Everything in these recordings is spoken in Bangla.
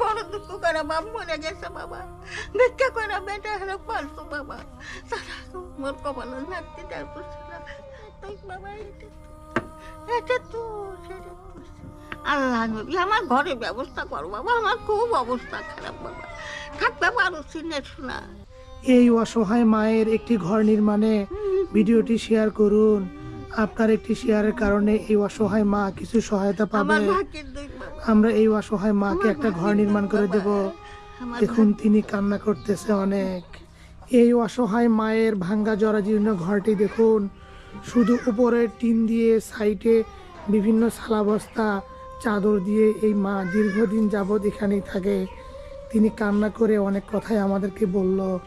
বড় দুঃখ করে বাপ মরে গেছে বাবা। ভিক্ষা করে বেটা হলে বাবা। তো মোর নাতি তাই বাবা এটা সেটা তো। আল্লাহ নবী আমার ঘরে ব্যবস্থা কর বাবা আমার খুব অবস্থা খারাপ বাবা। থাকতে পারো সিনে শোনা। এই অসহায় মায়ের একটি ঘর নির্মাণে ভিডিওটি শেয়ার করুন। আপনার একটি শেয়ারের কারণে এই অসহায় মা কিছু সহায়তা পাবে। আমার এই অসহায় মাকে একটা ঘর নির্মাণ করে দেব। দেখুন তিনি কান্না করতেছে অনেক। এই অসহায় মায়ের ভাঙ্গা জরাজীর্ণ ঘরটি দেখুন। শুধু উপরে টিন দিয়ে সাইটে বিভিন্ন সালাবস্তা চাদর দিয়ে এই মা দীর্ঘদিন যাবৎ এখানেই থাকে। তিনি কান্না করে অনেক কথাই আমাদেরকে বলল।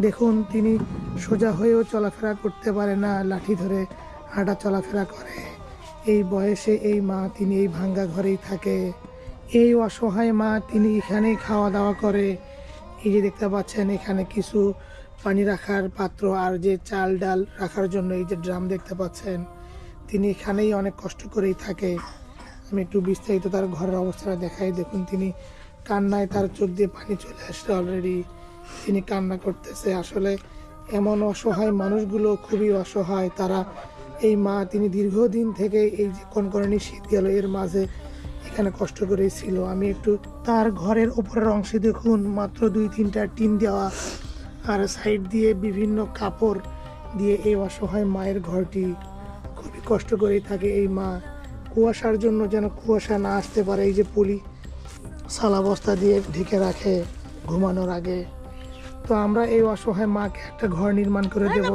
দেখুন তিনি সোজা হয়েও চলাফেরা করতে পারে না লাঠি ধরে হাঁটা চলাফেরা করে। এই বয়সে এই মা তিনি এই ভাঙ্গা ঘরেই থাকে। এই অসহায় মা তিনি এখানেই খাওয়া দাওয়া করে। এই যে দেখতে পাচ্ছেন, এখানে কিছু পানি রাখার পাত্র আর যে চাল ডাল রাখার জন্য এই যে ড্রাম দেখতে পাচ্ছেন, তিনি এখানেই অনেক কষ্ট করেই থাকে। আমি একটু বিস্তারিত তার ঘরের অবস্থাটা দেখাই। দেখুন, তিনি কান্নায় তার চোখ দিয়ে পানি চলে আসছে অলরেডি তিনি কান্না করতেছে। আসলে এমন অসহায় মানুষগুলো খুবই অসহায়। তারা এই মা তিনি দীর্ঘদিন থেকে এই যে কনকরণী শীত গেল এর মাঝে এখানে কষ্ট করেই ছিল আমি একটু তার ঘরের উপরের অংশে দেখুন মাত্র দুই তিনটা টিন দেওয়া আর সাইড দিয়ে বিভিন্ন কাপড় দিয়ে এই অসহায় মায়ের ঘরটি খুবই কষ্ট করেই থাকে এই মা। কুয়াশার জন্য যেন কুয়াশা না আসতে পারে এই যে পুলি সালা বস্তা দিয়ে ঢেকে রাখে ঘুমানোর আগে। তো আমরা এই অসহায় মাকে একটা ঘর নির্মাণ করে দেব।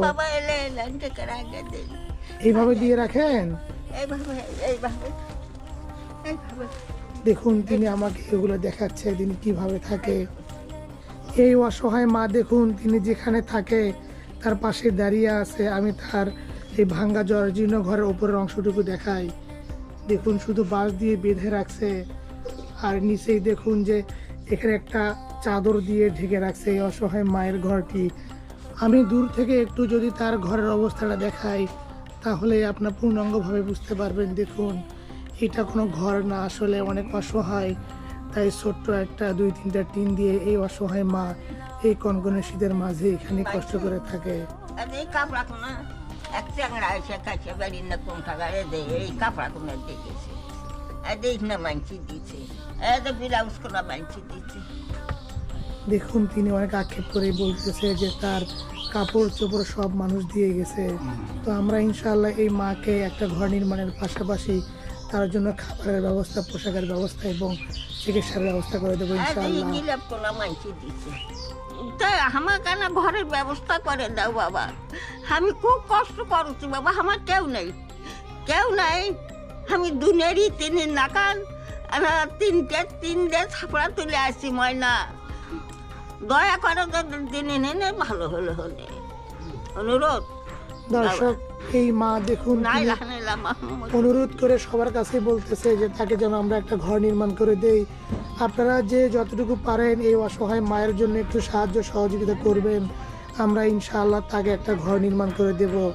এইভাবে দিয়ে রাখেন? এইভাবে এইভাবে এইভাবে। দেখুন তিনি আমাকে এগুলো দেখাচ্ছে তিনি কীভাবে থাকে। এই অসহায় মা দেখুন তিনি যেখানে থাকে তার পাশে দাঁড়িয়ে আছে। আমি তার এই ভাঙ্গা জর্জীর্ণ ঘরের উপরের অংশটুকু দেখাই। দেখুন শুধু বাঁশ দিয়ে বেঁধে রাখছে। আর নিচেই দেখুন যে এখানে একটা চাদর দিয়ে ঢেকে রাখছে এই অসহায় মায়ের ঘরটি। আমি দূর থেকে একটু যদি তার ঘরের অবস্থাটা দেখাই। তাহলে আপনার পূর্ণাঙ্গভাবে বুঝতে পারবেন দেখুন এটা কোনো ঘর না আসলে অনেক অসহায়। তাই ছোট্ট একটা দুই তিনটা টিন দিয়ে এই অসহায় মা এই কনকনে শীতের মাঝে এখানে কষ্ট করে থাকে। দেখুন তিনি অনেক আক্ষেপ করে বলতেছে যে তার কাপড় চোপড় সব মানুষ দিয়ে গেছে। তো আমরা ইনশাআল্লাহ এই মাকে একটা ঘর নির্মাণের পাশাপাশি তার জন্য খাবারের ব্যবস্থা পোশাকের ব্যবস্থা এবং চিকিৎসার ব্যবস্থা করে দেবো ইনশাআল্লাহ। আমার কেন ঘরের ব্যবস্থা করে দাও বাবা। আমি খুব কষ্ট করছি বাবা আমার কেউ নেই। কেউ নাই। আমি দুনেরই তিন নাকাল। তিনটে তিনটে ছাপড়া তুলে আসছি ময়না। দয়া করে দিনে নেনে ভালো হলে হলে। অনুরোধ। দর্শক এই মা দেখুন তিনি অনুরোধ করে সবার কাছে বলতেছে যে তাকে যেন আমরা একটা ঘর নির্মাণ করে দেই। আপনারা যে যতটুকু পারেন এই অসহায় মায়ের জন্য একটু সাহায্য সহযোগিতা করবেন। আমরা ইনশাআল্লাহ তাকে একটা ঘর নির্মাণ করে দেব।